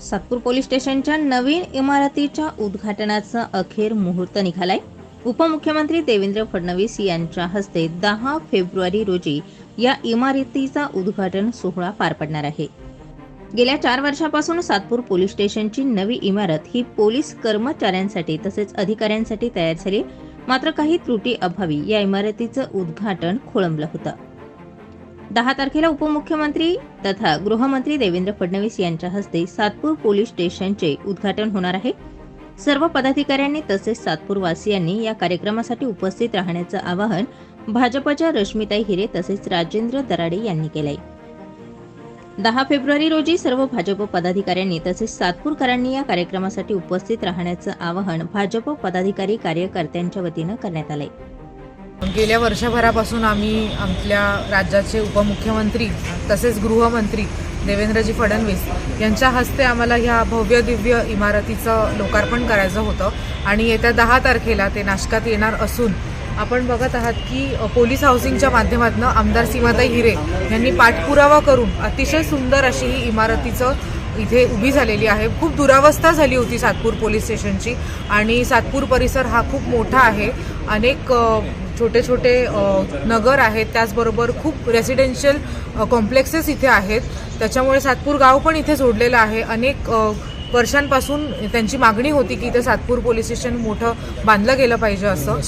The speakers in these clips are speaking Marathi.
सातपूर पोलीस स्टेशनच्या नवीन इमारतीच्या उद्घाटनाचा अखेर मुहूर्त निघालाय. उपमुख्यमंत्री देवेंद्र फडणवीस यांच्या हस्ते दहा फेब्रुवारी रोजी या इमारतीचा उद्घाटन सोहळा पार पडणार आहे. गेल्या चार वर्षापासून सातपूर पोलीस स्टेशनची नवी इमारत ही पोलीस कर्मचाऱ्यांसाठी तसेच अधिकाऱ्यांसाठी तयार झाली. मात्र काही त्रुटी अभावी या इमारतीचं उद्घाटन खोळंबलं होतं. दहा तारखेला उपमुख्यमंत्री तथा गृहमंत्री देवेंद्र फडणवीस यांच्या हस्ते सातपूर पोलीस स्टेशनचे उद्घाटन होणार आहे. सर्व पदाधिकाऱ्यांनी तसेच सातपूर वासियांनी या कार्यक्रमासाठी उपस्थित राहण्याचं आवाहन भाजपच्या रश्मिताई हिरे तसेच राजेंद्र दराडे यांनी केलंय. दहा फेब्रुवारी रोजी सर्व भाजप पदाधिकाऱ्यांनी तसेच सातपूरकरांनी या कार्यक्रमासाठी उपस्थित राहण्याचं आवाहन भाजप पदाधिकारी कार्यकर्त्यांच्या वतीनं करण्यात आलंय. गेल्या वर्षभरापासून आम्ही आपल्या राज्याचे उपमुख्यमंत्री तसेच गृहमंत्री देवेंद्रजी फडणवीस यांच्या हस्ते आम्हाला ह्या भव्य दिव्य इमारतीचं लोकार्पण करायचं होतं. आणि येत्या दहा तारखेला ते नाशकात येणार असून आपण बघत आहात की पोलीस हाऊसिंगच्या माध्यमातून आमदार सीमाताई हिरे यांनी पाठपुरावा करून अतिशय सुंदर अशी ही इमारतीचं इथे उभी झालेली आहे. खूप दुरावस्था झाली होती सातपूर पोलीस स्टेशनची आणि सातपूर परिसर हा खूप मोठा आहे. अनेक छोटे छोटे नगर आहेत. त्याचबरोबर खूप रेसिडेन्शियल कॉम्प्लेक्सेस इथे आहेत. त्याच्यामुळे सातपूर गाव पण इथे जोडलेलं आहे. अनेक वर्षांपासून त्यांची मागणी होती की इथे सातपूर पोलीस स्टेशन मोठं बांधलं गेलं पाहिजे असं.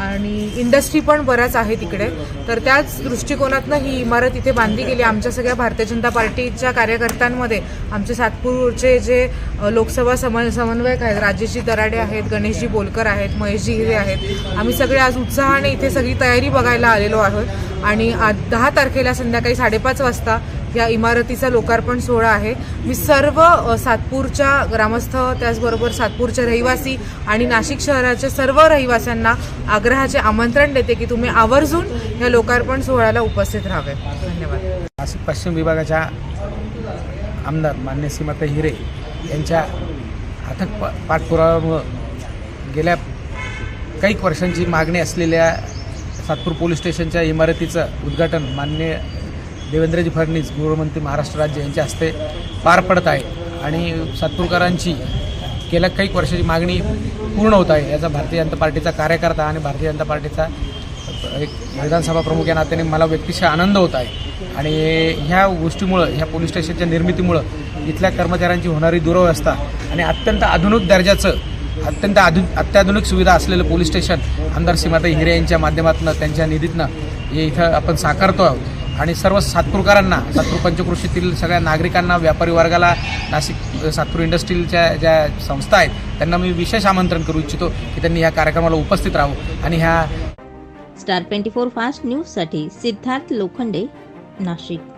आणि इंडस्ट्री पण बऱ्याच आहे तिकडे. तर त्याच दृष्टिकोनातनं ही इमारत इथे बांधली गेली. आमच्या सगळ्या भारतीय जनता पार्टीच्या कार्यकर्त्यांमध्ये आमचे सातपूरचे जे लोकसभा सम समन्वयक आहेत राजेशजी दराडे आहेत गणेशजी बोलकर आहेत महेशजी हिरे आहेत. आम्ही सगळे आज उत्साहाने इथे सगळी तयारी बघायला आलेलो आहोत. आणि आज दहा तारखेला संध्याकाळी साडेपाच वाजता या इमारतीचा लोकार्पण सोहळा आहे. मी सर्व सातपूरच्या ग्रामस्थ त्याचबरोबर सातपूरच्या रहिवासी आणि नाशिक शहराच्या सर्व रहिवाशांना आग्रहाचे आमंत्रण देते की तुम्ही आवर्जून या लोकार्पण सोहळ्याला उपस्थित राहावे. धन्यवाद. नाशिक पश्चिम विभागाच्या आमदार मान्य सीमाता हिरे यांच्या अथक प पाठपुराव्यामुळं गेल्या काही वर्षांची मागणी असलेल्या सातपूर पोलीस स्टेशनच्या इमारतीचं उद्घाटन मान्य देवेंद्रजी फडणवीस गृहमंत्री महाराष्ट्र राज्य यांच्या हस्ते पार पडत आहे. आणि सातपूरकरांची गेल्या काही वर्षाची मागणी पूर्ण होत आहे. याचा भारतीय जनता पार्टीचा कार्यकर्ता आणि भारतीय जनता पार्टीचा एक विधानसभा प्रमुख या नात्याने मला व्यक्तिशः आनंद होत आहे. आणि ह्या गोष्टीमुळं ह्या पोलीस स्टेशनच्या निर्मितीमुळं इथल्या कर्मचाऱ्यांची होणारी दुरवस्था आणि अत्यंत आधुनिक दर्जाचं अत्यंत आधु अत्याधुनिक सुविधा असलेलं पोलीस स्टेशन आमदार सीमाताई हिरे यांच्या माध्यमातून त्यांच्या निधीतनं हे इथं आपण साकारतो आहोत. आणि सर्व सातपूरकरांना सातपूर पंचकृषीतील सगळ्या नागरिकांना व्यापारी वर्गाला नाशिक सातपूर इंडस्ट्रीलच्या ज्या संस्था आहेत त्यांना मी विशेष आमंत्रण करू इच्छितो की त्यांनी ह्या कार्यक्रमाला उपस्थित राहू आणि ह्या स्टार ट्वेंटी फोर फास्ट न्यूजसाठी सिद्धार्थ लोखंडे नाशिक.